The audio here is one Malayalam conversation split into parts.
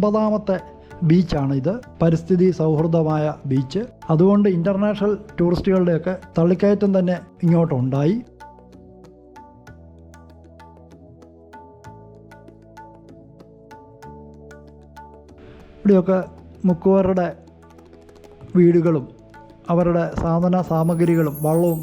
ഒമ്പതാമത്തെ ബീച്ചാണ് ഇത്. പരിസ്ഥിതി സൗഹൃദമായ ബീച്ച്. അതുകൊണ്ട് ഇന്റർനാഷണൽ ടൂറിസ്റ്റുകളുടെയൊക്കെ തള്ളിക്കയറ്റം തന്നെ ഇങ്ങോട്ടുണ്ടായി. ഇവിടെയൊക്കെ മുക്കുവരുടെ വീടുകളും അവരുടെ സാധന സാമഗ്രികളും വള്ളവും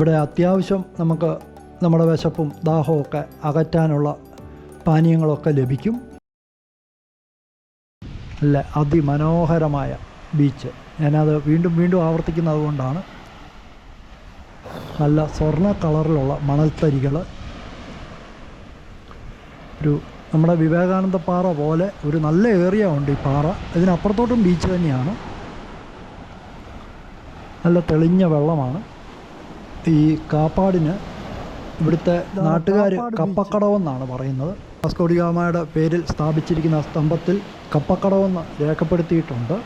ഇവിടെ അത്യാവശ്യം നമുക്ക് നമ്മുടെ വിശപ്പും ദാഹവും ഒക്കെ അകറ്റാനുള്ള പാനീയങ്ങളൊക്കെ ലഭിക്കും. അല്ല അതിമനോഹരമായ ബീച്ച്. ഞാനത് വീണ്ടും വീണ്ടും ആവർത്തിക്കുന്നത് കൊണ്ടാണ്. നല്ല സ്വർണ കളറിലുള്ള മണൽത്തരികൾ. ഒരു നമ്മുടെ വിവേകാനന്ദ പാറ പോലെ ഒരു നല്ല ഏറിയ ഉണ്ട് ഈ പാറ. ഇതിനപ്പുറത്തോട്ടും ബീച്ച് തന്നെയാണ്. നല്ല തെളിഞ്ഞ വെള്ളമാണ്. ഈ കാപ്പാടിന് ഇവിടുത്തെ നാട്ടുകാർ കപ്പക്കടവെന്നാണ് പറയുന്നത്. വാസ്കോഡിഗാമയുടെ പേരിൽ സ്ഥാപിച്ചിരിക്കുന്ന സ്തംഭത്തിൽ കപ്പക്കടവെന്ന് രേഖപ്പെടുത്തിയിട്ടുണ്ട്.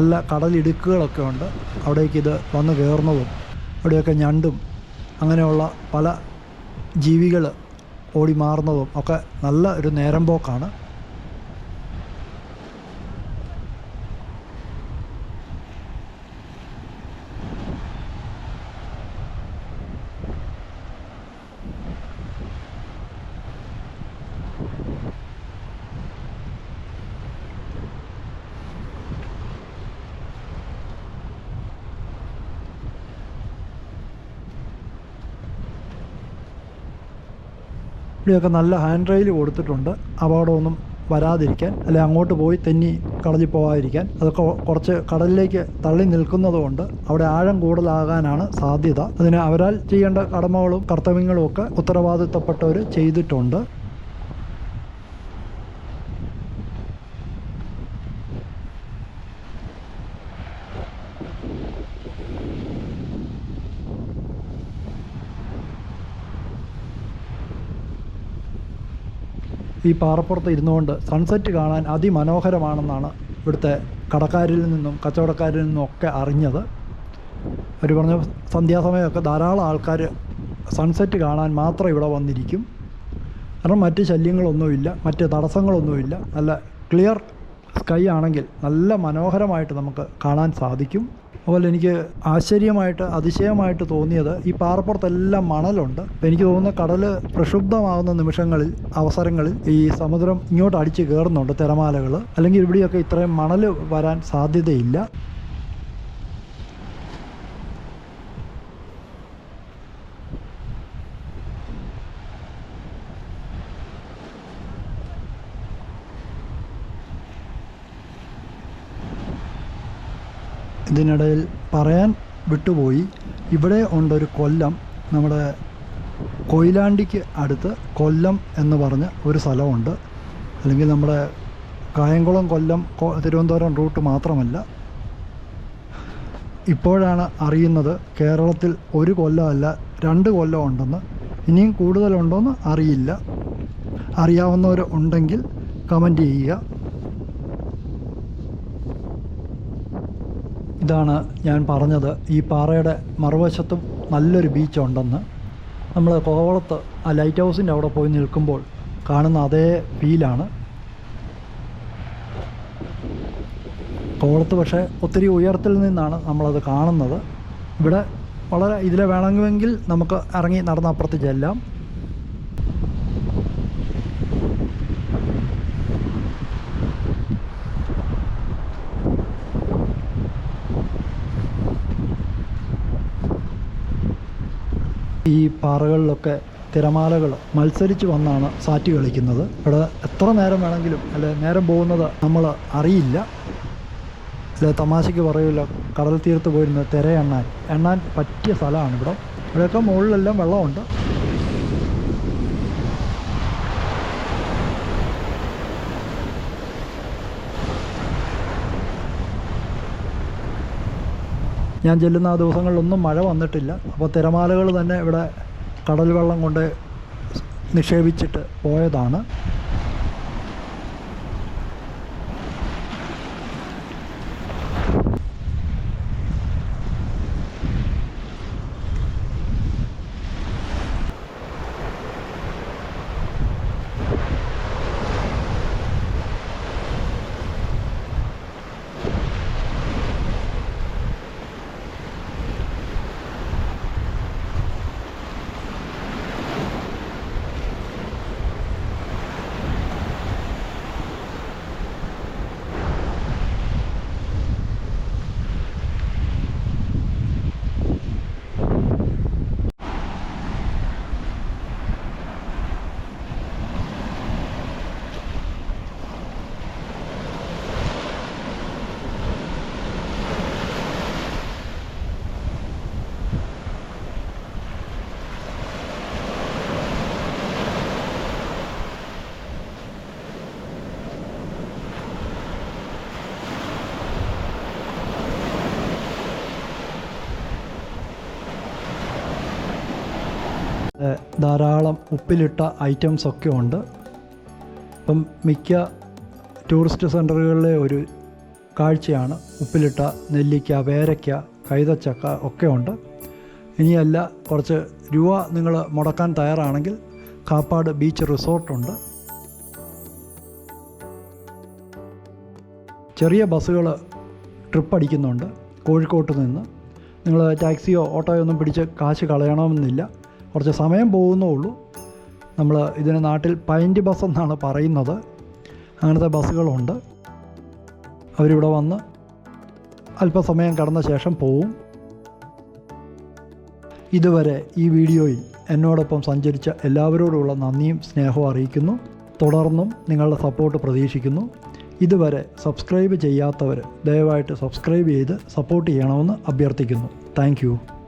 നല്ല കടലിടുക്കുകളൊക്കെ ഉണ്ട്. അവിടേക്ക് ഇത് വന്ന് കയറുന്നതും അവിടെയൊക്കെ ഞണ്ടും അങ്ങനെയുള്ള പല ജീവികൾ ഓടി മാറുന്നതും ഒക്കെ നല്ല ഒരു നേരം പോക്കാണ്. ഇവിടെയൊക്കെ നല്ല ഹാൻഡ് റെയിൽ കൊടുത്തിട്ടുണ്ട്. അപകടമൊന്നും വരാതിരിക്കാൻ അല്ലെ അങ്ങോട്ട് പോയി തെന്നി കളഞ്ഞു പോകാതിരിക്കാൻ. അതൊക്കെ കുറച്ച് കടലിലേക്ക് തള്ളി നിൽക്കുന്നതുകൊണ്ട് അവിടെ ആഴം കൂടുതലാകാനാണ് സാധ്യത. അതിന് അവരാൽ ചെയ്യേണ്ട കടമകളും കർത്തവ്യങ്ങളും ഒക്കെ ഉത്തരവാദിത്തപ്പെട്ടവർ ചെയ്തിട്ടുണ്ട്. ഈ പാറപ്പുറത്ത് ഇരുന്നുകൊണ്ട് സൺസെറ്റ് കാണാൻ അതിമനോഹരമാണെന്നാണ് ഇവിടുത്തെ കടക്കാരിൽ നിന്നും കച്ചവടക്കാരിൽ നിന്നും ഒക്കെ അറിഞ്ഞത്. അവർ പറഞ്ഞ സന്ധ്യാസമയമൊക്കെ ധാരാളം ആൾക്കാർ സൺസെറ്റ് കാണാൻ മാത്രം ഇവിടെ വന്നിരിക്കും. കാരണം മറ്റ് ശല്യങ്ങളൊന്നുമില്ല മറ്റ് തടസ്സങ്ങളൊന്നുമില്ല. നല്ല ക്ലിയർ സ്കൈ ആണെങ്കിൽ നല്ല മനോഹരമായിട്ട് നമുക്ക് കാണാൻ സാധിക്കും. അതുപോലെ എനിക്ക് ആശ്ചര്യമായിട്ട് അതിശയമായിട്ട് തോന്നിയത് ഈ പാറപ്പുറത്തെല്ലാം മണലുണ്ട്. എനിക്ക് തോന്നുന്ന കടൽ പ്രക്ഷുബ്ധമാകുന്ന നിമിഷങ്ങളിൽ അവസരങ്ങളിൽ ഈ സമുദ്രം ഇങ്ങോട്ട് അടിച്ച് കയറുന്നുണ്ട് തിരമാലകൾ അല്ലെങ്കിൽ ഇവിടെയൊക്കെ ഇത്രയും മണൽ വരാൻ സാധ്യതയില്ല. ഇതിനിടയിൽ പറയാൻ വിട്ടുപോയി. ഇവിടെ ഉണ്ടൊരു കൊല്ലം. നമ്മുടെ കൊയിലാണ്ടിക്ക് അടുത്ത് കൊല്ലം എന്ന് പറഞ്ഞ ഒരു സ്ഥലമുണ്ട്. അല്ലെങ്കിൽ നമ്മുടെ കായംകുളം കൊല്ലം തിരുവനന്തപുരം റൂട്ട് മാത്രമല്ല. ഇപ്പോഴാണ് അറിയുന്നത് കേരളത്തിൽ ഒരു കൊല്ലമല്ല രണ്ട് കൊല്ലം ഉണ്ടെന്ന്. ഇനിയും കൂടുതലുണ്ടോയെന്ന് അറിയില്ല. അറിയാവുന്നവർ ഉണ്ടെങ്കിൽ കമന്റ് ചെയ്യുക. ഇതാണ് ഞാൻ പറഞ്ഞത്. ഈ പാറയുടെ മറുവശത്തും നല്ലൊരു ബീച്ച് ഉണ്ടെന്ന്. നമ്മൾ കോവളത്ത് ആ ലൈറ്റ് ഹൗസിന്റെ അവിടെ പോയി നിൽക്കുമ്പോൾ കാണുന്ന അതേ ഫീലാണ് കോവളത്ത് പക്ഷേ ഒത്തിരി ഉയരത്തിൽ നിന്നാണ് നമ്മളത് കാണുന്നത്. ഇവിടെ വളരെ ഇതിലെ വേണമെങ്കിൽ നമുക്ക് ഇറങ്ങി നടന്ന് അപ്പുറത്ത് ചെല്ലാം. ഈ പാറകളിലൊക്കെ തിരമാലകൾ മത്സരിച്ച് വന്നാണ് സാറ്റ് കളിക്കുന്നത്. ഇവിടെ എത്ര നേരം വേണമെങ്കിലും അല്ലെ നേരം പോകുന്നത് നമ്മൾ അറിയില്ല. അല്ലെ തമാശയ്ക്ക് പറയില്ല കടൽ തീരത്ത് പോയിരുന്ന് തിര എണ്ണാൻ എണ്ണാൻ പറ്റിയ സ്ഥലമാണ് ഇവിടെ. ഇവിടെയൊക്കെ മുകളിലെല്ലാം വെള്ളമുണ്ട്. ഞാൻ ചെല്ലുന്ന ആ ദിവസങ്ങളിലൊന്നും മഴ വന്നിട്ടില്ല. അപ്പോൾ തിരമാലകൾ തന്നെ ഇവിടെ കടൽ വെള്ളം കൊണ്ട് നിക്ഷേപിച്ചിട്ട് പോയതാണ്. ധാരാളം ഉപ്പിലിട്ട ഐറ്റംസ് ഒക്കെ ഉണ്ട്. ഇപ്പം മിക്ക ടൂറിസ്റ്റ് സെന്ററുകളിലെ ഒരു കാഴ്ചയാണ് ഉപ്പിലിട്ട നെല്ലിക്ക പേരയ്ക്ക കൈതച്ചക്ക ഒക്കെ ഉണ്ട്. ഇനിയല്ല കുറച്ച് രൂപ നിങ്ങൾ മുടക്കാൻ തയ്യാറാണെങ്കിൽ കാപ്പാട് ബീച്ച് റിസോർട്ടുണ്ട് ചെറിയ ബസ്സുകൾ ട്രിപ്പ് അടിക്കുന്നുണ്ട് കോഴിക്കോട്ട് നിന്ന്. നിങ്ങൾ ടാക്സിയോ ഓട്ടോയോ ഒന്നും പിടിച്ച് കാശ് കളയണമെന്നില്ല. കുറച്ച് സമയം പോകുന്നേ ഉള്ളൂ. നമ്മൾ ഇതിന് നാട്ടിൽ പൈന്റ് ബസ് എന്നാണ് പറയുന്നത്. അങ്ങനത്തെ ബസ്സുകളുണ്ട്. അവരിവിടെ വന്ന് അല്പസമയം കടന്ന ശേഷം പോവും. ഇതുവരെ ഈ വീഡിയോയിൽ എന്നോടൊപ്പം സഞ്ചരിച്ച എല്ലാവരോടുമുള്ള നന്ദിയും സ്നേഹവും അറിയിക്കുന്നു. തുടർന്നും നിങ്ങളുടെ സപ്പോർട്ട് പ്രതീക്ഷിക്കുന്നു. ഇതുവരെ സബ്സ്ക്രൈബ് ചെയ്യാത്തവർ ദയവായിട്ട് സബ്സ്ക്രൈബ് ചെയ്ത് സപ്പോർട്ട് ചെയ്യണമെന്ന് അഭ്യർത്ഥിക്കുന്നു. താങ്ക്